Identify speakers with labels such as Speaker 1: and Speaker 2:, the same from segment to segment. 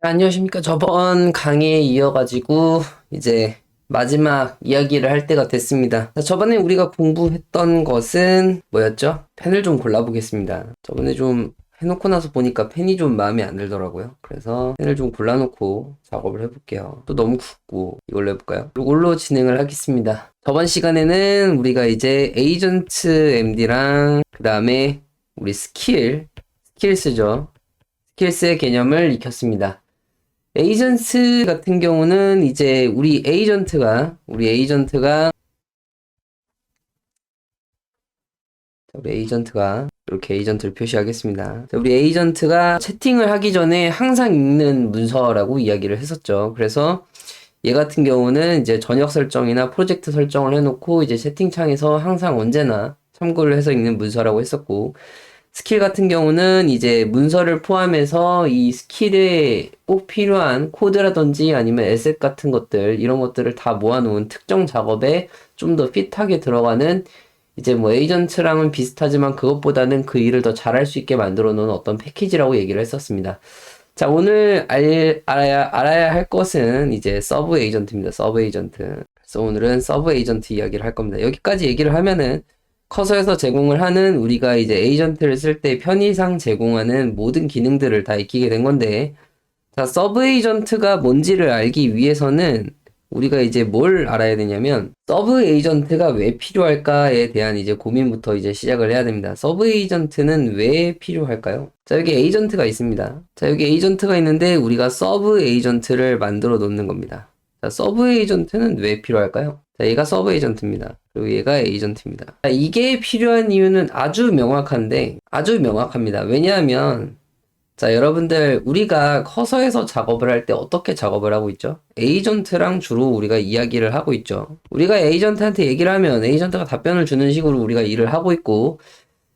Speaker 1: 안녕하십니까. 저번 강의에 이어가지고 이제 마지막 이야기를 할 때가 됐습니다. 자, 저번에 우리가 공부했던 것은 뭐였죠? 펜을 좀 골라보겠습니다. 저번에 좀 해놓고 나서 보니까 펜이 좀 마음에 안 들더라고요. 그래서 펜을 좀 골라놓고 작업을 해볼게요. 또 너무 굵고 이걸로 해볼까요? 이걸로 진행을 하겠습니다. 저번 시간에는 우리가 이제 에이전트 MD랑 그 다음에 우리 스킬, 스킬스죠. 스킬스의 개념을 익혔습니다. 에이전트 같은 경우는 이제 우리 에이전트가 우리 에이전트가 자, 우리 에이전트가 이렇게 에이전트를 표시하겠습니다. 자, 우리 에이전트가 채팅을 하기 전에 항상 읽는 문서라고 이야기를 했었죠. 그래서 얘 같은 경우는 이제 전역 설정이나 프로젝트 설정을 해놓고 이제 채팅창에서 항상 언제나 참고를 해서 읽는 문서라고 했었고 스킬 같은 경우는 이제 문서를 포함해서 이 스킬에 꼭 필요한 코드라든지 아니면 에셋 같은 것들 이런 것들을 다 모아놓은 특정 작업에 좀 더 핏하게 들어가는 이제 뭐 에이전트랑은 비슷하지만 그것보다는 그 일을 더 잘할 수 있게 만들어 놓은 어떤 패키지라고 얘기를 했었습니다. 자, 오늘 알, 알아야, 알아야 할 것은 이제 서브 에이전트입니다. 서브 에이전트. 그래서 오늘은 서브 에이전트 이야기를 할 겁니다. 여기까지 얘기를 하면은 커서에서 제공을 하는 우리가 이제 에이전트를 쓸 때 편의상 제공하는 모든 기능들을 다 익히게 된 건데, 자, 서브 에이전트가 뭔지를 알기 위해서는 우리가 이제 뭘 알아야 되냐면, 서브 에이전트가 왜 필요할까에 대한 이제 고민부터 이제 시작을 해야 됩니다. 서브 에이전트는 왜 필요할까요? 자, 여기 에이전트가 있습니다. 자, 여기 에이전트가 있는데 우리가 서브 에이전트를 만들어 놓는 겁니다. 자, 서브 에이전트는 왜 필요할까요? 자, 얘가 서브 에이전트입니다. 그리고 얘가 에이전트입니다. 자, 이게 필요한 이유는 아주 명확한데, 아주 명확합니다. 왜냐하면, 자, 여러분들, 우리가 커서에서 작업을 할 때 어떻게 작업을 하고 있죠? 에이전트랑 주로 우리가 이야기를 하고 있죠. 우리가 에이전트한테 얘기를 하면 에이전트가 답변을 주는 식으로 우리가 일을 하고 있고,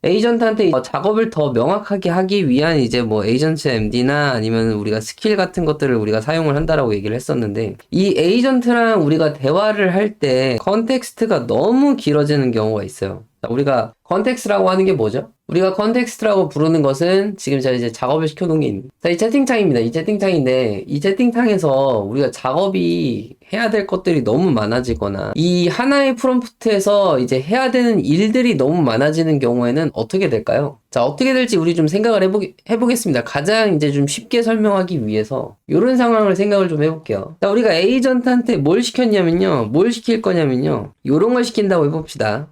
Speaker 1: 에이전트한테 작업을 더 명확하게 하기 위한 이제 뭐 에이전트 MD나 아니면 우리가 스킬 같은 것들을 우리가 사용을 한다라고 얘기를 했었는데 이 에이전트랑 우리가 대화를 할 때 컨텍스트가 너무 길어지는 경우가 있어요. 우리가 컨텍스트라고 하는 게 뭐죠? 우리가 컨텍스트라고 부르는 것은 지금 제가 이제 작업을 시켜놓은 게 있는. 자, 이 채팅창입니다. 이 채팅창인데 이 채팅창에서 우리가 작업이 해야 될 것들이 너무 많아지거나 이 하나의 프롬프트에서 이제 해야 되는 일들이 너무 많아지는 경우에는 어떻게 될까요? 자, 어떻게 될지 우리 좀 생각을 해보, 해보겠습니다. 가장 이제 좀 쉽게 설명하기 위해서 이런 상황을 생각을 좀 해볼게요. 자, 우리가 에이전트한테 뭘 시켰냐면요. 뭘 시킬 거냐면요. 이런 걸 시킨다고 해봅시다.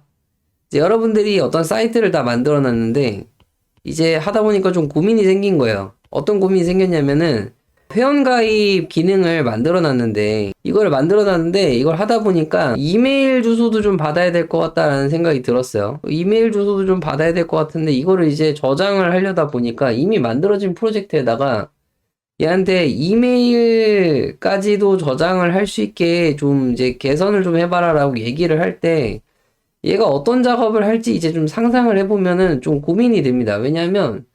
Speaker 1: 여러분들이 어떤 사이트를 다 만들어 놨는데 이제 하다 보니까 좀 고민이 생긴 거예요. 어떤 고민이 생겼냐면은 회원가입 기능을 만들어 놨는데 이걸 만들어 놨는데 이걸 하다 보니까 이메일 주소도 좀 받아야 될 것 같다라는 생각이 들었어요. 이메일 주소도 좀 받아야 될 것 같은데 이거를 이제 저장을 하려다 보니까 이미 만들어진 프로젝트에다가 얘한테 이메일까지도 저장을 할 수 있게 좀 이제 개선을 좀 해봐라라고 얘기를 할 때 얘가 어떤 작업을 할지 이제 좀 상상을 해보면은 좀 고민이 됩니다. 왜냐하면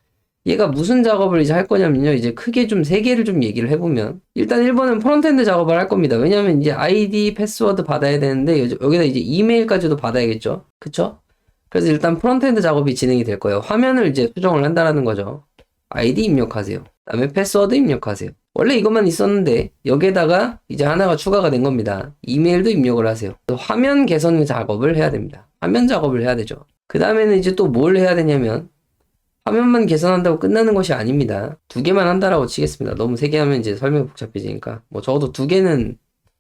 Speaker 1: 얘가 무슨 작업을 이제 할 거냐면요. 이제 크게 좀 세 개를 좀 얘기를 해보면 일단 1번은 프론트엔드 작업을 할 겁니다. 왜냐하면 이제 아이디, 패스워드 받아야 되는데 여기다 이제 이메일까지도 받아야겠죠. 그쵸? 그래서 일단 프론트엔드 작업이 진행이 될 거예요. 화면을 이제 수정을 한다라는 거죠. 아이디 입력하세요. 그다음에 패스워드 입력하세요. 원래 이것만 있었는데 여기에다가 이제 하나가 추가가 된 겁니다. 이메일도 입력을 하세요. 화면 개선 작업을 해야 됩니다. 화면 작업을 해야 되죠. 그 다음에는 이제 또 뭘 해야 되냐면 화면만 개선한다고 끝나는 것이 아닙니다. 두 개만 한다라고 치겠습니다. 너무 세 개 하면 이제 설명이 복잡해지니까 뭐 적어도 두 개는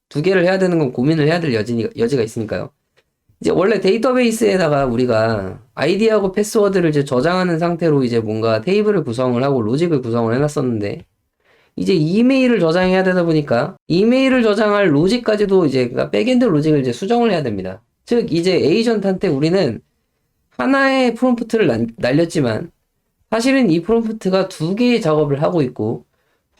Speaker 1: 두 개를 해야 되는 건 고민을 해야 될 여지, 여지가 있으니까요. 이제 원래 데이터베이스에다가 우리가 아이디하고 패스워드를 이제 저장하는 상태로 이제 뭔가 테이블을 구성을 하고 로직을 구성을 해놨었는데 이제 이메일을 저장해야 되다 보니까 이메일을 저장할 로직까지도 이제 그러니까 백엔드 로직을 이제 수정을 해야 됩니다. 즉 이제 에이전트한테 우리는 하나의 프롬프트를 날렸지만 사실은 이 프롬프트가 두 개의 작업을 하고 있고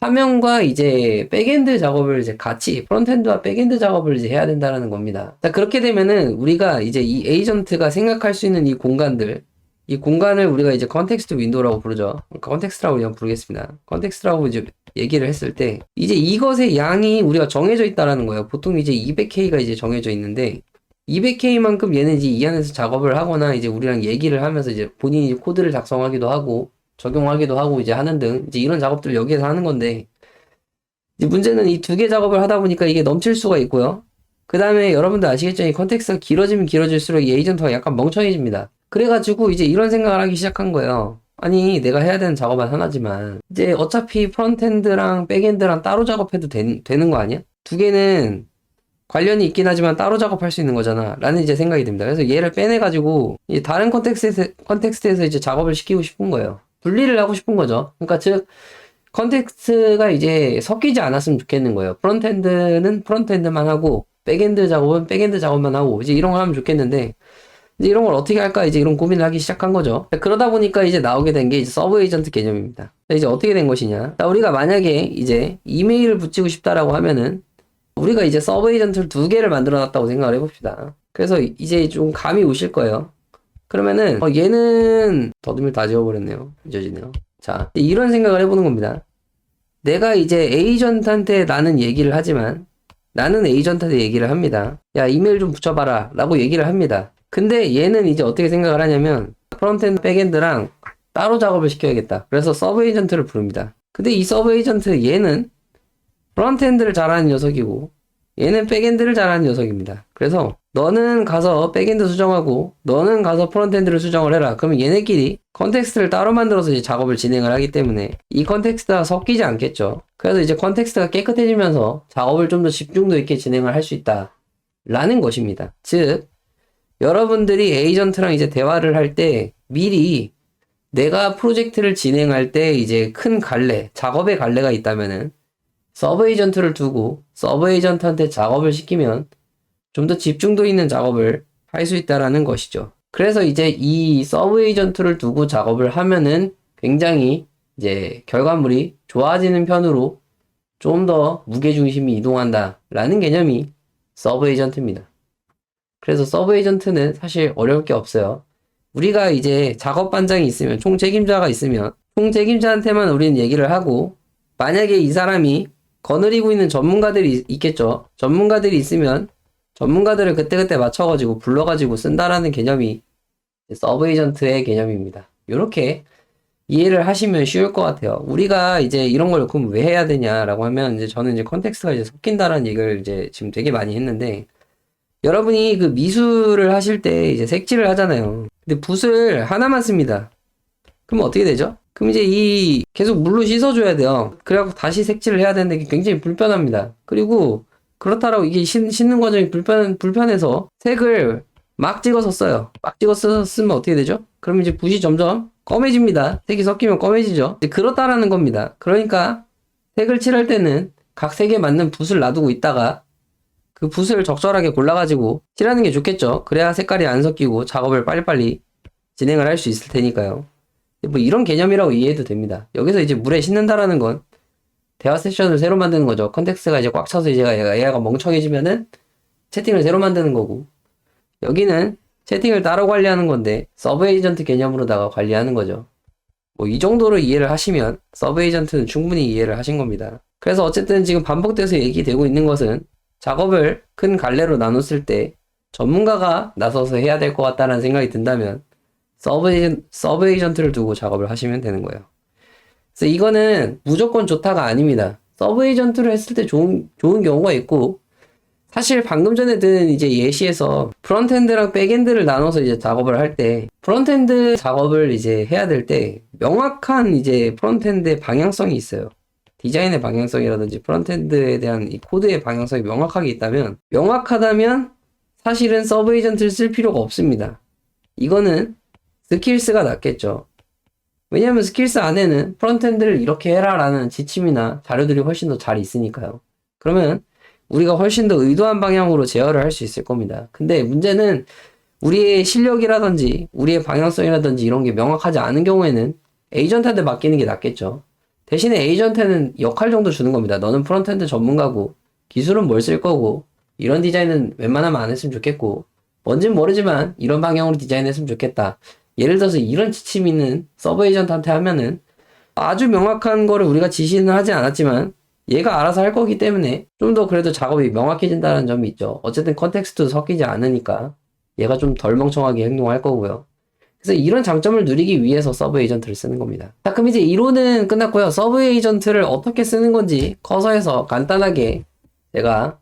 Speaker 1: 화면과 이제 백엔드 작업을 이제 같이 프론트엔드와 백엔드 작업을 이제 해야 된다는 겁니다. 자, 그렇게 되면은 우리가 이제 이 에이전트가 생각할 수 있는 이 공간들 이 공간을 우리가 이제 컨텍스트 윈도우라고 부르죠. 컨텍스트라고 그냥 부르겠습니다. 컨텍스트라고 이제 얘기를 했을 때 이제 이것의 양이 우리가 정해져 있다라는 거예요. 보통 이제 200K가 이제 정해져 있는데 200K만큼 얘는 이제 이 안에서 작업을 하거나 이제 우리랑 얘기를 하면서 이제 본인이 코드를 작성하기도 하고 적용하기도 하고 이제 하는 등 이제 이런 작업들을 여기에서 하는 건데 문제는 이 두 개 작업을 하다 보니까 이게 넘칠 수가 있고요. 그 다음에 여러분들 아시겠죠? 이 컨텍스트가 길어지면 길어질수록 이 에이전트가 약간 멍청해집니다. 그래가지고 이제 이런 생각을 하기 시작한 거예요. 아니, 내가 해야 되는 작업은 하나지만, 이제 어차피 프론트엔드랑 백엔드랑 따로 작업해도 된- 되는 거 아니야? 두 개는 관련이 있긴 하지만 따로 작업할 수 있는 거잖아. 라는 이제 생각이 듭니다. 그래서 얘를 빼내가지고, 이 다른 컨텍스트에서, 컨텍스트에서 이제 작업을 시키고 싶은 거예요. 분리를 하고 싶은 거죠. 그러니까 즉, 컨텍스트가 이제 섞이지 않았으면 좋겠는 거예요. 프론트엔드는 프론트엔드만 하고, 백엔드 작업은 백엔드 작업만 하고, 이제 이런 걸 하면 좋겠는데, 이런 걸 어떻게 할까 이제 이런 고민을 하기 시작한 거죠. 그러다 보니까 이제 나오게 된 게 서브 에이전트 개념입니다. 이제 어떻게 된 것이냐? 자, 우리가 만약에 이제 이메일을 붙이고 싶다라고 하면은 우리가 이제 서브 에이전트를 두 개를 만들어 놨다고 생각을 해봅시다. 그래서 이제 좀 감이 오실 거예요. 그러면은 어, 얘는 더듬이 다 지워버렸네요. 잊어지네요. 자, 이런 생각을 해보는 겁니다. 내가 이제 에이전트한테 나는 얘기를 하지만 나는 에이전트한테 얘기를 합니다. 야, 이메일 좀 붙여봐라. 라고 얘기를 합니다. 근데 얘는 이제 어떻게 생각을 하냐면, 프론트엔드, 백엔드랑 따로 작업을 시켜야겠다. 그래서 서브 에이전트를 부릅니다. 근데 이 서브 에이전트 얘는 프론트엔드를 잘하는 녀석이고, 얘는 백엔드를 잘하는 녀석입니다. 그래서 너는 가서 백엔드 수정하고, 너는 가서 프론트엔드를 수정을 해라. 그러면 얘네끼리 컨텍스트를 따로 만들어서 이제 작업을 진행을 하기 때문에 이 컨텍스트가 섞이지 않겠죠. 그래서 이제 컨텍스트가 깨끗해지면서 작업을 좀 더 집중도 있게 진행을 할 수 있다. 라는 것입니다. 즉, 여러분들이 에이전트랑 이제 대화를 할 때 미리 내가 프로젝트를 진행할 때 이제 큰 갈래, 작업의 갈래가 있다면은 서브 에이전트를 두고 서브 에이전트한테 작업을 시키면 좀 더 집중도 있는 작업을 할 수 있다라는 것이죠. 그래서 이제 이 서브 에이전트를 두고 작업을 하면은 굉장히 이제 결과물이 좋아지는 편으로 좀 더 무게중심이 이동한다라는 개념이 서브 에이전트입니다. 그래서 서브 에이전트는 사실 어려울 게 없어요. 우리가 이제 작업 반장이 있으면, 총 책임자가 있으면, 총 책임자한테만 우리는 얘기를 하고, 만약에 이 사람이 거느리고 있는 전문가들이 있겠죠. 전문가들이 있으면, 전문가들을 그때그때 맞춰가지고 불러가지고 쓴다라는 개념이 서브 에이전트의 개념입니다. 이렇게 이해를 하시면 쉬울 것 같아요. 우리가 이제 이런 걸 그럼 왜 해야 되냐라고 하면 이제 저는 이제 컨텍스트가 이제 섞인다라는 얘기를 이제 지금 되게 많이 했는데 여러분이 그 미술을 하실 때 이제 색칠을 하잖아요. 근데 붓을 하나만 씁니다. 그럼 어떻게 되죠? 그럼 이제 이 계속 물로 씻어줘야 돼요. 그래갖고 다시 색칠을 해야 되는데 굉장히 불편합니다. 그리고 그렇다라고 이게 씻, 는 과정이 불편, 불편해서 색을 막 찍어서 써요. 막 찍어서 쓰면 어떻게 되죠? 그럼 이제 붓이 점점 검해집니다. 색이 섞이면 검해지죠. 그렇다라는 겁니다. 그러니까 색을 칠할 때는 각 색에 맞는 붓을 놔두고 있다가 그 붓을 적절하게 골라가지고 칠하는 게 좋겠죠. 그래야 색깔이 안 섞이고 작업을 빨리빨리 진행을 할 수 있을 테니까요. 뭐 이런 개념이라고 이해해도 됩니다. 여기서 이제 물에 씻는다라는 건 대화 세션을 새로 만드는 거죠. 컨텍스트가 이제 꽉 차서 이제 얘가 멍청해지면은 채팅을 새로 만드는 거고 여기는 채팅을 따로 관리하는 건데 서브 에이전트 개념으로다가 관리하는 거죠. 뭐 이 정도로 이해를 하시면 서브 에이전트는 충분히 이해를 하신 겁니다. 그래서 어쨌든 지금 반복돼서 얘기되고 있는 것은 작업을 큰 갈래로 나눴을 때 전문가가 나서서 해야 될 것 같다는 생각이 든다면 서브, 에이전, 서브 에이전트를 두고 작업을 하시면 되는 거예요. 그래서 이거는 무조건 좋다가 아닙니다. 서브 에이전트를 했을 때 좋은, 좋은 경우가 있고 사실 방금 전에 든 이제 예시에서 프론트엔드랑 백엔드를 나눠서 이제 작업을 할 때 프론트엔드 작업을 이제 해야 될 때 명확한 이제 프론트엔드의 방향성이 있어요. 디자인의 방향성이라든지 프론트엔드에 대한 이 코드의 방향성이 명확하게 있다면 명확하다면 사실은 서브 에이전트를 쓸 필요가 없습니다. 이거는 스킬스가 낫겠죠. 왜냐하면 스킬스 안에는 프론트엔드를 이렇게 해라 라는 지침이나 자료들이 훨씬 더 잘 있으니까요. 그러면 우리가 훨씬 더 의도한 방향으로 제어를 할 수 있을 겁니다. 근데 문제는 우리의 실력이라든지 우리의 방향성이라든지 이런 게 명확하지 않은 경우에는 에이전트한테 맡기는 게 낫겠죠. 대신에 에이전트는 역할 정도 주는 겁니다. 너는 프론트엔드 전문가고 기술은 뭘 쓸 거고 이런 디자인은 웬만하면 안 했으면 좋겠고 뭔진 모르지만 이런 방향으로 디자인했으면 좋겠다. 예를 들어서 이런 지침 있는 서브 에이전트한테 하면은 아주 명확한 거를 우리가 지시는 하지 않았지만 얘가 알아서 할 거기 때문에 좀 더 그래도 작업이 명확해진다는 점이 있죠. 어쨌든 컨텍스트도 섞이지 않으니까 얘가 좀 덜 멍청하게 행동할 거고요. 그래서 이런 장점을 누리기 위해서 서브 에이전트를 쓰는 겁니다. 자, 그럼 이제 이론은 끝났고요. 서브 에이전트를 어떻게 쓰는 건지 커서에서 간단하게 제가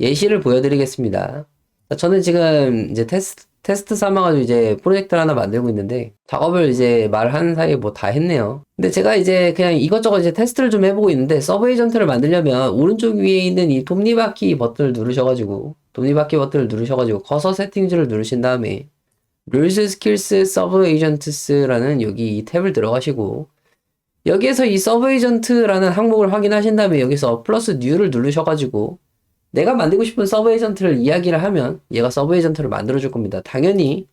Speaker 1: 예시를 보여드리겠습니다. 자, 저는 지금 이제 테스트, 테스트 삼아가지고 이제 프로젝트를 하나 만들고 있는데 작업을 이제 말하는 사이에 뭐 다 했네요. 근데 제가 이제 그냥 이것저것 이제 테스트를 좀 해보고 있는데 서브 에이전트를 만들려면 오른쪽 위에 있는 이 톱니바퀴 버튼을 누르셔가지고 톱니바퀴 버튼을 누르셔가지고 커서 세팅즈를 누르신 다음에 Rules Skills Sub Agents라는 여기 이 탭을 들어가시고 여기에서 이 서브 에이전트라는 항목을 확인하신 다음에 여기서 플러스 new를 누르셔가지고 내가 만들고 싶은 서브 에이전트를 이야기를 하면 얘가 서브 에이전트를 만들어 줄 겁니다. 당연히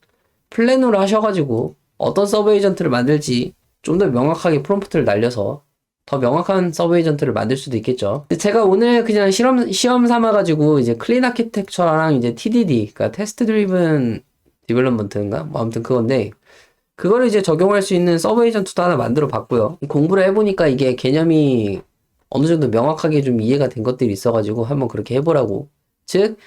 Speaker 1: 플랜으로 하셔가지고 어떤 서브 에이전트를 만들지 좀 더 명확하게 프롬프트를 날려서 더 명확한 서브 에이전트를 만들 수도 있겠죠. 제가 오늘 그냥 실험 시험 삼아가지고 이제 클린 아키텍처랑 이제 TDD, 그러니까 테스트 드리븐 디벨롭먼트인가? 뭐 아무튼 그건데 그거를 이제 적용할 수 있는 서브 에이전트도 하나 만들어 봤고요. 공부를 해보니까 이게 개념이 어느 정도 명확하게 좀 이해가 된 것들이 있어가지고 한번 그렇게 해보라고. 즉,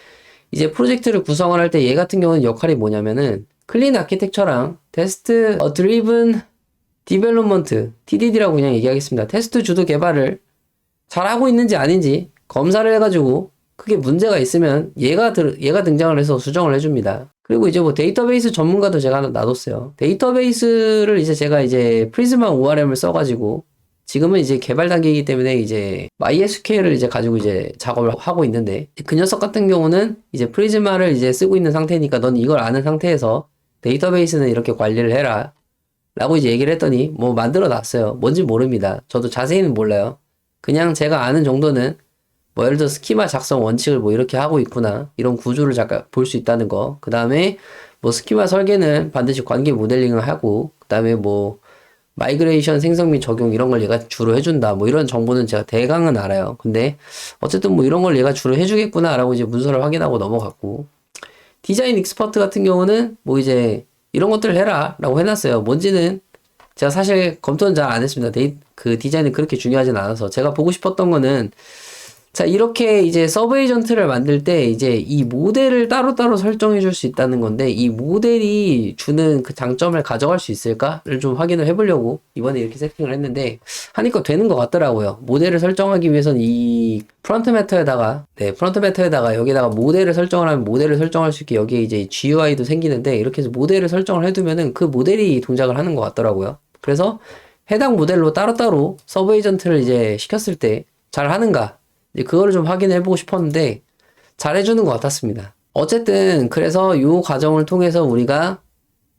Speaker 1: 이제 프로젝트를 구성을 할 때 얘 같은 경우는 역할이 뭐냐면은 클린 아키텍처랑 테스트 어 드리븐 디벨롭먼트 TDD라고 그냥 얘기하겠습니다. 테스트 주도 개발을 잘 하고 있는지 아닌지 검사를 해가지고 그게 문제가 있으면 얘가 들, 얘가 등장을 해서 수정을 해줍니다. 그리고 이제 뭐 데이터베이스 전문가도 제가 하나 놔뒀어요. 데이터베이스를 이제 제가 이제 프리즈마 ORM을 써가지고 지금은 이제 개발 단계이기 때문에 이제 MySQL을 이제 가지고 이제 작업을 하고 있는데 그 녀석 같은 경우는 이제 프리즈마를 이제 쓰고 있는 상태니까 넌 이걸 아는 상태에서 데이터베이스는 이렇게 관리를 해라. 라고 이제 얘기를 했더니 뭐 만들어 놨어요. 뭔지 모릅니다. 저도 자세히는 몰라요. 그냥 제가 아는 정도는 뭐 예를 들어 스키마 작성 원칙을 뭐 이렇게 하고 있구나. 이런 구조를 잠깐 볼 수 있다는 거. 그 다음에 뭐 스키마 설계는 반드시 관계 모델링을 하고 그 다음에 뭐 마이그레이션 생성 및 적용 이런 걸 얘가 주로 해준다. 뭐 이런 정보는 제가 대강은 알아요. 근데 어쨌든 뭐 이런 걸 얘가 주로 해주겠구나 라고 이제 문서를 확인하고 넘어갔고 디자인 익스퍼트 같은 경우는 뭐 이제 이런 것들을 해라 라고 해놨어요. 뭔지는 제가 사실 검토는 잘 안 했습니다. 데이, 그 디자인은 그렇게 중요하진 않아서 제가 보고 싶었던 거는 자, 이렇게 이제 서브 에이전트를 만들 때 이제 이 모델을 따로따로 설정해 줄 수 있다는 건데 이 모델이 주는 그 장점을 가져갈 수 있을까를 좀 확인을 해 보려고 이번에 이렇게 세팅을 했는데 하니까 되는 것 같더라고요. 모델을 설정하기 위해서는 이 프론트 매터에다가 네, 프론트 매터에다가 여기다가 모델을 설정을 하면 모델을 설정할 수 있게 여기에 이제 GUI도 생기는데 이렇게 해서 모델을 설정을 해 두면은 그 모델이 동작을 하는 것 같더라고요. 그래서 해당 모델로 따로따로 서브 에이전트를 이제 시켰을 때 잘 하는가 이제 그거를 좀 확인해 보고 싶었는데 잘해주는 것 같았습니다. 어쨌든 그래서 이 과정을 통해서 우리가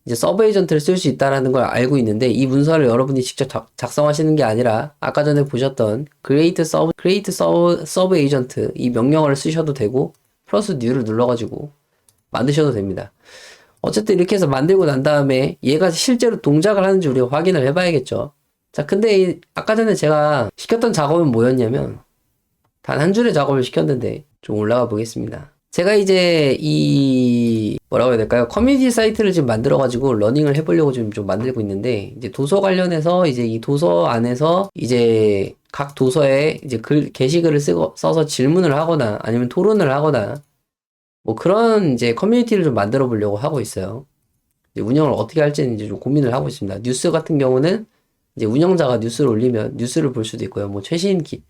Speaker 1: 이제 서브 에이전트를 쓸 수 있다라는 걸 알고 있는데 이 문서를 여러분이 직접 작, 작성하시는 게 아니라 아까 전에 보셨던 create sub create sub, sub agent 이 명령어를 쓰셔도 되고 플러스 new를 눌러가지고 만드셔도 됩니다. 어쨌든 이렇게 해서 만들고 난 다음에 얘가 실제로 동작을 하는지 우리가 확인을 해봐야겠죠. 자, 근데 이, 아까 전에 제가 시켰던 작업은 뭐였냐면 단 한 줄의 작업을 시켰는데 좀 올라가 보겠습니다. 제가 이제 이 뭐라고 해야 될까요? 커뮤니티 사이트를 지금 만들어 가지고 러닝을 해보려고 지금 좀 만들고 있는데 이제 도서 관련해서 이제 이 도서 안에서 이제 각 도서에 이제 글 게시글을 쓰고 써서 질문을 하거나 아니면 토론을 하거나 뭐 그런 이제 커뮤니티를 좀 만들어 보려고 하고 있어요. 운영을 어떻게 할지는 이제 좀 고민을 하고 있습니다. 뉴스 같은 경우는 이제 운영자가 뉴스를 올리면 뉴스를 볼 수도 있고요. 뭐 최신 기,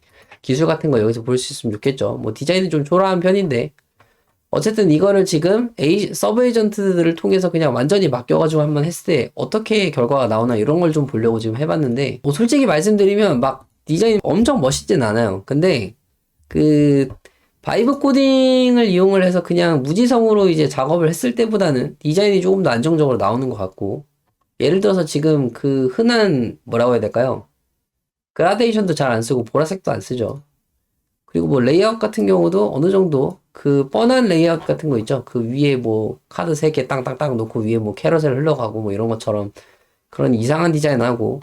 Speaker 1: 기술 같은 거 여기서 볼 수 있으면 좋겠죠. 뭐 디자인은 좀 초라한 편인데 어쨌든 이거를 지금 에이, 서브 에이전트들을 통해서 그냥 완전히 맡겨가지고 한번 했을 때 어떻게 결과가 나오나 이런 걸 좀 보려고 지금 해봤는데 뭐 솔직히 말씀드리면 막 디자인 엄청 멋있진 않아요. 근데 그 바이브 코딩을 이용을 해서 그냥 무지성으로 이제 작업을 했을 때보다는 디자인이 조금 더 안정적으로 나오는 것 같고 예를 들어서 지금 그 흔한 뭐라고 해야 될까요? 그라데이션도 잘 안 쓰고 보라색도 안 쓰죠. 그리고 뭐 레이아웃 같은 경우도 어느 정도 그 뻔한 레이아웃 같은 거 있죠. 그 위에 뭐 카드 3개 땅땅땅 놓고 위에 뭐 캐러셀 흘러가고 뭐 이런 것처럼 그런 이상한 디자인하고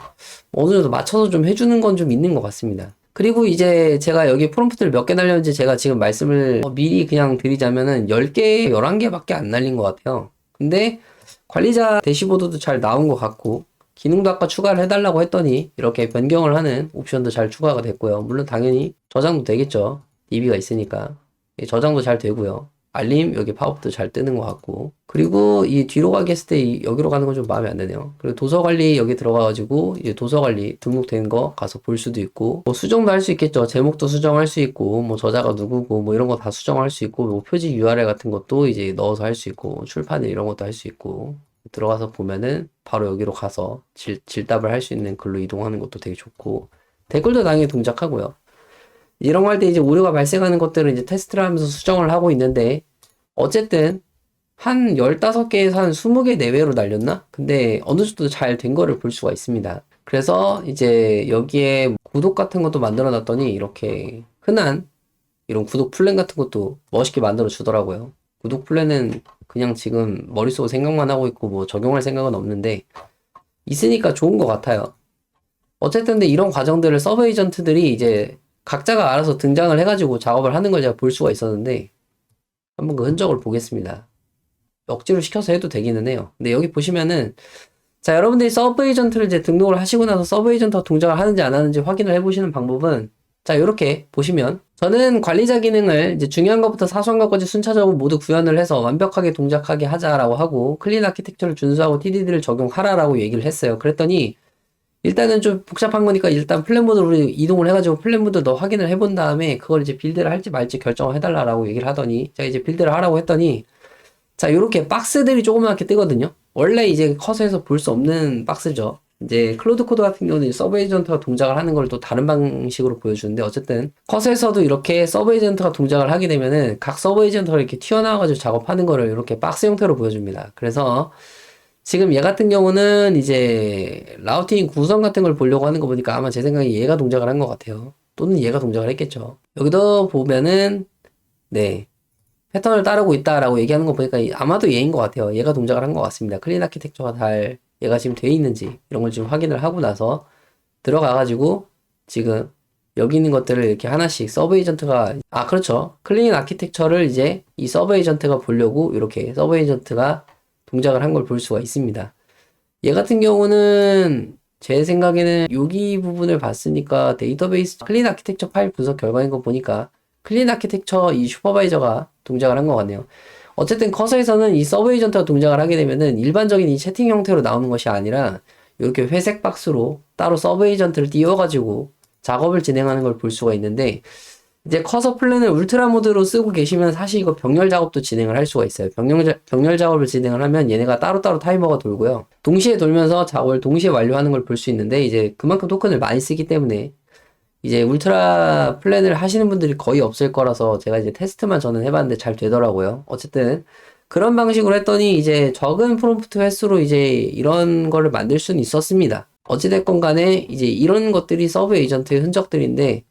Speaker 1: 어느 정도 맞춰서 좀 해주는 건 좀 있는 것 같습니다. 그리고 이제 제가 여기 프롬프트를 몇 개 날렸는지 제가 지금 말씀을 어, 미리 그냥 드리자면은 10개, 11개밖에 안 날린 것 같아요. 근데 관리자 대시보드도 잘 나온 것 같고 기능도 아까 추가를 해달라고 했더니 이렇게 변경을 하는 옵션도 잘 추가가 됐고요. 물론 당연히 저장도 되겠죠. DB가 있으니까. 예, 저장도 잘 되고요. 알림 여기 팝업도 잘 뜨는 것 같고 그리고 이 뒤로 가기 했을 때 이- 여기로 가는 건 좀 마음에 안 드네요 그리고 도서 관리 여기 들어가가지고 이제 도서 관리 등록된 거 가서 볼 수도 있고 뭐 수정도 할 수 있겠죠 제목도 수정할 수 있고 뭐 저자가 누구고 뭐 이런 거 다 수정할 수 있고 뭐 표지 URL 같은 것도 이제 넣어서 할 수 있고 출판일 이런 것도 할 수 있고 들어가서 보면은 바로 여기로 가서 질, 질답을 할 수 있는 글로 이동하는 것도 되게 좋고 댓글도 당연히 동작하고요 이런 거 할 때 이제 오류가 발생하는 것들은 이제 테스트를 하면서 수정을 하고 있는데, 어쨌든, 한 15개에서 한 20개 내외로 날렸나? 근데 어느 정도 잘 된 거를 볼 수가 있습니다. 그래서 이제 여기에 구독 같은 것도 만들어 놨더니 이렇게 흔한 이런 구독 플랜 같은 것도 멋있게 만들어 주더라고요. 구독 플랜은 그냥 지금 머릿속에 생각만 하고 있고 뭐 적용할 생각은 없는데, 있으니까 좋은 것 같아요. 어쨌든 근데 이런 과정들을 서브 에이전트들이 이제 각자가 알아서 등장을 해가지고 작업을 하는 걸 제가 볼 수가 있었는데 한번 그 흔적을 보겠습니다. 억지로 시켜서 해도 되기는 해요. 근데 여기 보시면은 자 여러분들이 서브 에이전트를 이제 등록을 하시고 나서 서브 에이전트가 동작을 하는지 안 하는지 확인을 해보시는 방법은 자 이렇게 보시면 저는 관리자 기능을 이제 중요한 것부터 사소한 것까지 순차적으로 모두 구현을 해서 완벽하게 동작하게 하자라고 하고 클린 아키텍처를 준수하고 TDD를 적용하라라고 얘기를 했어요. 그랬더니 일단은 좀 복잡한 거니까 일단 플랜 모드로 이동을 해가지고 플랜 모드 너 확인을 해본 다음에 그걸 이제 빌드를 할지 말지 결정을 해달라라고 얘기를 하더니 제가 이제 빌드를 하라고 했더니 자 이렇게 박스들이 조그맣게 뜨거든요 원래 이제 커서에서 볼 수 없는 박스죠 이제 클로드 코드 같은 경우는 서브 에이전트가 동작을 하는 걸 또 다른 방식으로 보여주는데 어쨌든 컷에서도 이렇게 서브 에이전트가 동작을 하게 되면은 각 서브 에이전트가 이렇게 튀어나와가지고 작업하는 거를 이렇게 박스 형태로 보여줍니다 그래서 지금 얘 같은 경우는 이제 라우팅 구성 같은 걸 보려고 하는 거 보니까 아마 제 생각에 얘가 동작을 한 것 같아요. 또는 얘가 동작을 했겠죠. 여기도 보면은 네 패턴을 따르고 있다라고 얘기하는 거 보니까 이- 아마도 얘인 것 같아요. 얘가 동작을 한 것 같습니다. 클린 아키텍처가 잘 얘가 지금 돼 있는지 이런 걸 지금 확인을 하고 나서 들어가 가지고 지금 여기 있는 것들을 이렇게 하나씩 서브 에이전트가 아 그렇죠. 클린 아키텍처를 이제 이 서브 에이전트가 보려고 이렇게 서브 에이전트가 동작을 한 걸 볼 수가 있습니다. 얘 같은 경우는 제 생각에는 여기 부분을 봤으니까 데이터베이스 클린 아키텍처 파일 분석 결과인 거 보니까 클린 아키텍처 이 슈퍼바이저가 동작을 한 것 같네요. 어쨌든 커서에서는 이 서브 에이전트가 동작을 하게 되면은 일반적인 이 채팅 형태로 나오는 것이 아니라 이렇게 회색 박스로 따로 서브 에이전트를 띄워가지고 작업을 진행하는 걸 볼 수가 있는데 이제 커서 플랜을 울트라 모드로 쓰고 계시면 사실 이거 병렬 작업도 진행을 할 수가 있어요. 병렬, 자- 병렬 작업을 진행을 하면 얘네가 따로따로 타이머가 돌고요. 동시에 돌면서 작업을 동시에 완료하는 걸 볼 수 있는데 이제 그만큼 토큰을 많이 쓰기 때문에 이제 울트라 플랜을 하시는 분들이 거의 없을 거라서 제가 이제 테스트만 저는 해봤는데 잘 되더라고요. 어쨌든 그런 방식으로 했더니 이제 적은 프롬프트 횟수로 이제 이런 거를 만들 수는 있었습니다. 어찌됐건 간에 이제 이런 것들이 서브 에이전트의 흔적들인데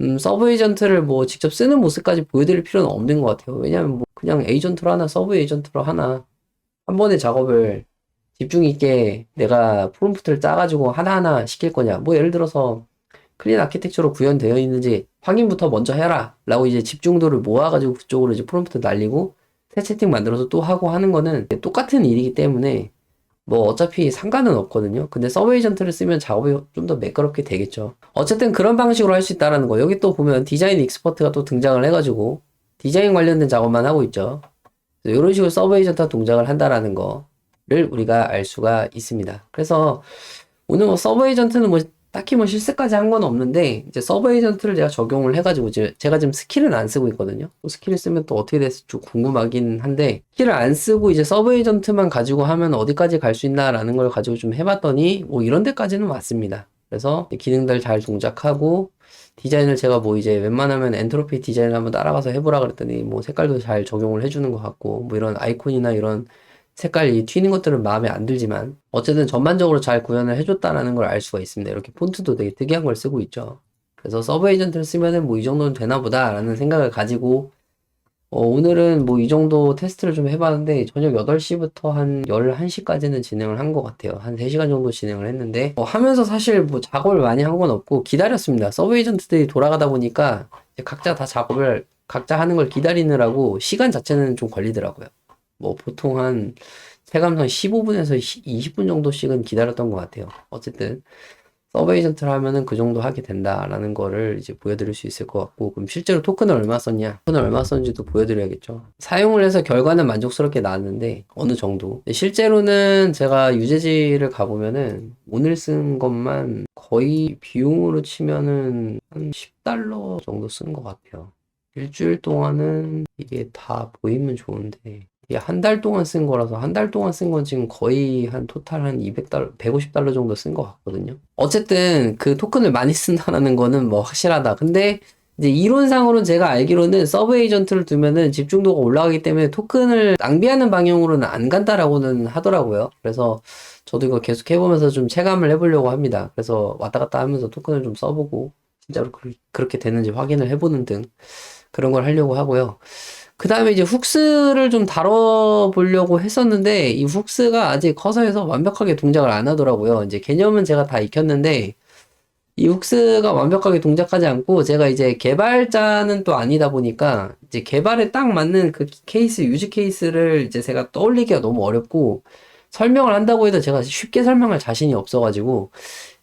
Speaker 1: 음, 서브 에이전트를 뭐 직접 쓰는 모습까지 보여드릴 필요는 없는 것 같아요. 왜냐면 뭐 그냥 에이전트로 하나, 서브 에이전트로 하나, 한 번에 작업을 집중 있게 내가 프롬프트를 짜가지고 하나하나 시킬 거냐. 뭐 예를 들어서 클린 아키텍처로 구현되어 있는지 확인부터 먼저 해라. 라고 이제 집중도를 모아가지고 그쪽으로 이제 프롬프트 날리고 새 채팅 만들어서 또 하고 하는 거는 똑같은 일이기 때문에 뭐 어차피 상관은 없거든요. 근데 서브 에이전트를 쓰면 작업이 좀 더 매끄럽게 되겠죠. 어쨌든 그런 방식으로 할 수 있다라는 거. 여기 또 보면 디자인 익스퍼트가 또 등장을 해가지고 디자인 관련된 작업만 하고 있죠. 이런 식으로 서브 에이전트가 동작을 한다라는 거를 우리가 알 수가 있습니다. 그래서 오늘 뭐 서브 에이전트는 뭐 딱히 뭐 실습까지 한 건 없는데 이제 서브 에이전트를 제가 적용을 해가지고 이제 제가 지금 스킬은 안 쓰고 있거든요. 또 스킬을 쓰면 또 어떻게 될지 좀 궁금하긴 한데 스킬을 안 쓰고 이제 서브 에이전트만 가지고 하면 어디까지 갈 수 있나라는 걸 가지고 좀 해봤더니 뭐 이런 데까지는 왔습니다. 그래서 기능들 잘 동작하고 디자인을 제가 뭐 이제 웬만하면 엔트로피 디자인을 한번 따라가서 해보라 그랬더니 뭐 색깔도 잘 적용을 해주는 것 같고 뭐 이런 아이콘이나 이런 색깔이 튀는 것들은 마음에 안 들지만 어쨌든 전반적으로 잘 구현을 해줬다라는 걸 알 수가 있습니다. 이렇게 폰트도 되게 특이한 걸 쓰고 있죠. 그래서 서브 에이전트를 쓰면은 뭐 이 정도는 되나 보다라는 생각을 가지고 어, 오늘은 뭐 이 정도 테스트를 좀 해봤는데 저녁 8시부터 한 11시까지는 진행을 한 것 같아요. 한 3시간 정도 진행을 했는데 어, 하면서 사실 뭐 작업을 많이 한 건 없고 기다렸습니다. 서브 에이전트들이 돌아가다 보니까 각자 다 작업을 각자 하는 걸 기다리느라고 시간 자체는 좀 걸리더라고요. 뭐 보통 한 체감상 15분에서 20분 정도씩은 기다렸던 것 같아요. 어쨌든 서브 에이전트를 하면은 그 정도 하게 된다라는 거를 이제 보여드릴 수 있을 것 같고 그럼 실제로 토큰을 얼마 썼냐? 토큰을 얼마 썼는지도 보여드려야겠죠. 사용을 해서 결과는 만족스럽게 나왔는데 어느 정도? 실제로는 제가 유재지를 가보면은 오늘 쓴 것만 거의 비용으로 치면은 한 10달러 정도 쓴 것 같아요. 일주일 동안은 이게 다 보이면 좋은데 한 달 동안 쓴 거라서 한 달 동안 쓴 건 지금 거의 한 토탈 한 200달러, 150달러 정도 쓴 것 같거든요. 어쨌든 그 토큰을 많이 쓴다라는 거는 뭐 확실하다. 근데 이제 이론상으로는 제가 알기로는 서브 에이전트를 두면은 집중도가 올라가기 때문에 토큰을 낭비하는 방향으로는 안 간다라고는 하더라고요. 그래서 저도 이거 계속 해보면서 좀 체감을 해보려고 합니다. 그래서 왔다 갔다 하면서 토큰을 좀 써보고 진짜로 그- 그렇게 되는지 확인을 해보는 등 그런 걸 하려고 하고요. 그 다음에 이제 훅스를 좀 다뤄보려고 했었는데, 이 훅스가 아직 커서에서 완벽하게 동작을 안 하더라고요. 이제 개념은 제가 다 익혔는데, 이 훅스가 완벽하게 동작하지 않고, 제가 이제 개발자는 또 아니다 보니까, 이제 개발에 딱 맞는 그 케이스, 유지 케이스를 이제 제가 떠올리기가 너무 어렵고, 설명을 한다고 해도 제가 쉽게 설명할 자신이 없어가지고,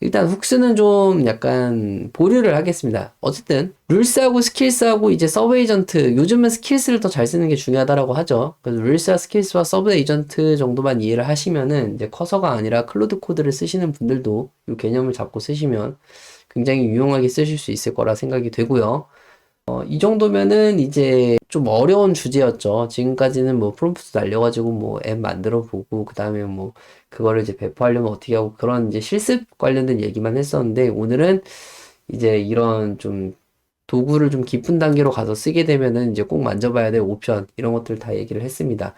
Speaker 1: 일단 훅스는 좀 약간 보류를 하겠습니다. 어쨌든 룰스하고 스킬스하고 이제 서브 에이전트 요즘은 스킬스를 더 잘 쓰는 게 중요하다라고 하죠. 그래서 룰스와 스킬스와 서브 에이전트 정도만 이해를 하시면은 이제 커서가 아니라 클로드 코드를 쓰시는 분들도 이 개념을 잡고 쓰시면 굉장히 유용하게 쓰실 수 있을 거라 생각이 되고요. 어, 이 정도면은 이제 좀 어려운 주제였죠. 지금까지는 뭐 프롬프트 날려가지고 뭐 앱 만들어 보고 그 다음에 뭐 그거를 이제 배포하려면 어떻게 하고 그런 이제 실습 관련된 얘기만 했었는데 오늘은 이제 이런 좀 도구를 좀 깊은 단계로 가서 쓰게 되면은 이제 꼭 만져봐야 될 옵션 이런 것들 다 얘기를 했습니다.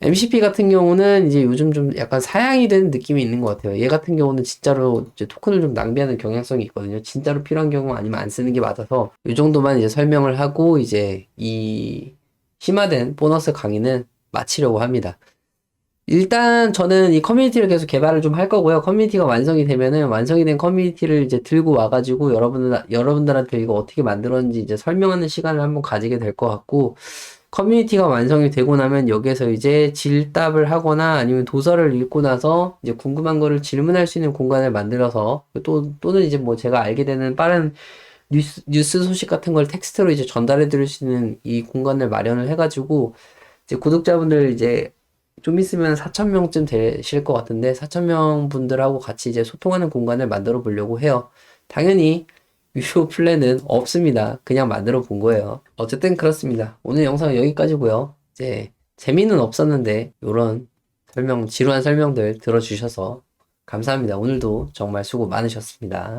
Speaker 1: MCP 같은 경우는 이제 요즘 좀 약간 사양이 되는 느낌이 있는 것 같아요. 얘 같은 경우는 진짜로 이제 토큰을 좀 낭비하는 경향성이 있거든요. 진짜로 필요한 경우 아니면 안 쓰는 게 맞아서 이 정도만 이제 설명을 하고 이제 이 심화된 보너스 강의는 마치려고 합니다. 일단 저는 이 커뮤니티를 계속 개발을 좀 할 거고요. 커뮤니티가 완성이 되면은 완성이 된 커뮤니티를 이제 들고 와가지고 여러분들, 여러분들한테 이거 어떻게 만들었는지 이제 설명하는 시간을 한번 가지게 될 것 같고, 커뮤니티가 완성이 되고 나면 여기에서 이제 질답을 하거나 아니면 도서를 읽고 나서 이제 궁금한 거를 질문할 수 있는 공간을 만들어서 또, 또는 이제 뭐 제가 알게 되는 빠른 뉴스, 뉴스 소식 같은 걸 텍스트로 이제 전달해 드릴 수 있는 이 공간을 마련을 해가지고 이제 구독자분들 이제 좀 있으면 4,000명쯤 되실 것 같은데 4,000명 분들하고 같이 이제 소통하는 공간을 만들어 보려고 해요. 당연히 유효 플랜은 없습니다. 그냥 만들어 본 거예요. 어쨌든 그렇습니다. 오늘 영상은 여기까지고요. 이제 재미는 없었는데 이런 설명, 지루한 설명들 들어주셔서 감사합니다. 오늘도 정말 수고 많으셨습니다.